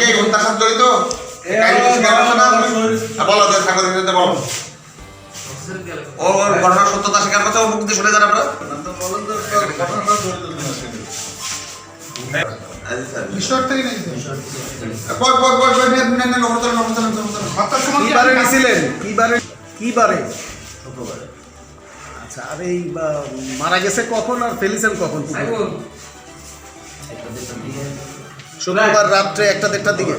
কি হত্যার সাথে জড়িত? বলো সাংবাদিকদের ওর ঘটনার সত্যতা স্বীকার মুখ দিয়ে শুনে যান আপনারা। আচ্ছা আর এই মারা গেছে কখন আর ফেলিছেন কখন? শুক্রবার রাত্রে একটা দেড়টার দিকে।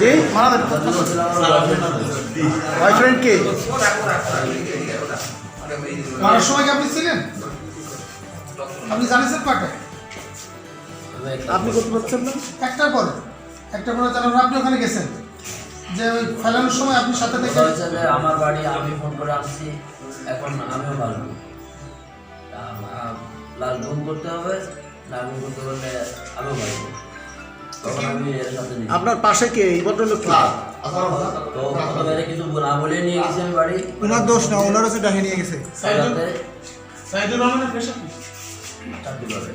জি বয়ফ্রেন্ড কে? মারার সময় কি আপনি ছিলেন? আপনি জানিয়েছেন আপনি করতে পারছেন না? একটার পরে। একটার পরে জানান আপনি ওখানে গেছেন। যে ওই ফেলানোর সময় আপনি সাথে থেকে কথা আমার বাড়ি আমি ফোন করে আসছি এখন আমিও লাগবো লাল গুম করতে হবে না গুম করতে পারলে আমিও নিই। আপনার পাশে কে? এই ভদ্রলোক কে? তো প্রথমে এরা কিছু না বলে নিয়ে গেছি আমি বাড়ি। ওনার দোষ না ওনার হচ্ছে ডাহে নিয়ে গেছে। সাইদুর রহমানের পেশা কি? চাকরি করে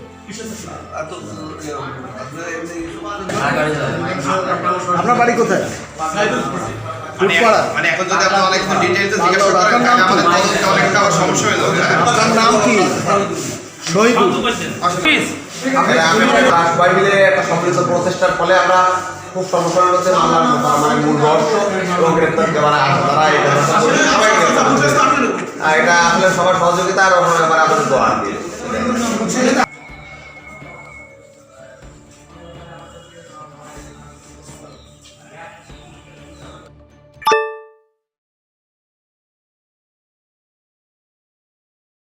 আপনার বাড়ি কোথায়? মানে এখন যদি আপনি অনেক ডিটেইলসে জিজ্ঞাসা করেন আমাদের তদন্তে অনেক আবার সমস্যা হয়ে যাবে। হ্যাঁ? আপনার নাম কি? শহীদুল। Please. আসলে আমি সবাই মিলে একটা সম্মিলিত প্রচেষ্টার ফলে আমরা খুব সমস্যার মধ্যে মামলার মানে মূল রহস্য এবং গ্রেপ্তার দেওয়ার তারা এই সবাই গ্রেপ্তার করছে। আর এটা আসলে সবার সহযোগিতা আর আমাদের দোয়া দিয়ে